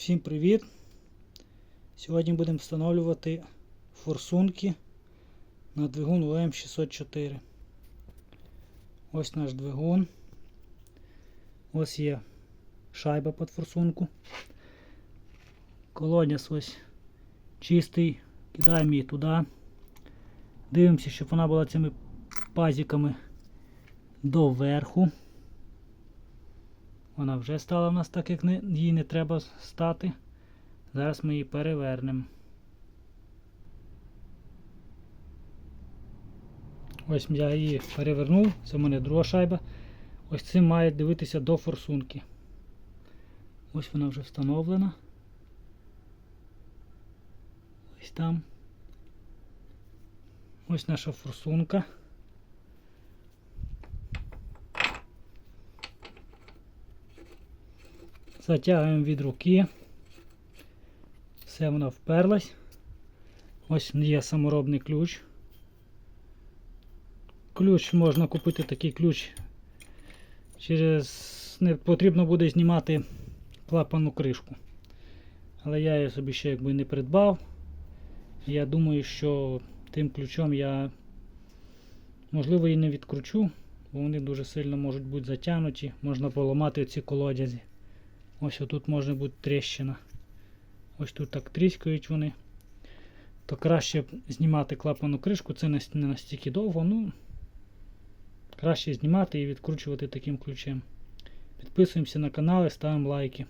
Всім привіт! Сьогодні будемо встановлювати форсунки на двигун ОМ604. Ось наш двигун. Ось є шайба під форсунку. Колодязь ось чистий. Кидаємо її туди. Дивимося, щоб вона була цими пазиками доверху. Вона вже стала в нас так, як не, їй не треба стати. Зараз ми її перевернемо. Ось я її перевернув, це в мене друга шайба. Ось цим має дивитися до форсунки. Ось вона вже встановлена. Ось там. Ось наша форсунка. Затягуємо від руки. Все вона вперлась. Ось є саморобний ключ. Ключ можна купити такий ключ. Через не потрібно буде знімати клапану кришку. Але я її собі ще якби не придбав. Я думаю, що тим ключом я можливо і не відкручу, бо вони дуже сильно можуть бути затягнуті, можна поламати ці колодязі. Ось отут може бути тріщина. Ось тут так тріскають вони. То краще знімати клапану кришку, це не настільки довго, ну краще знімати і відкручувати таким ключем. Підписуємося на канал і ставимо лайки.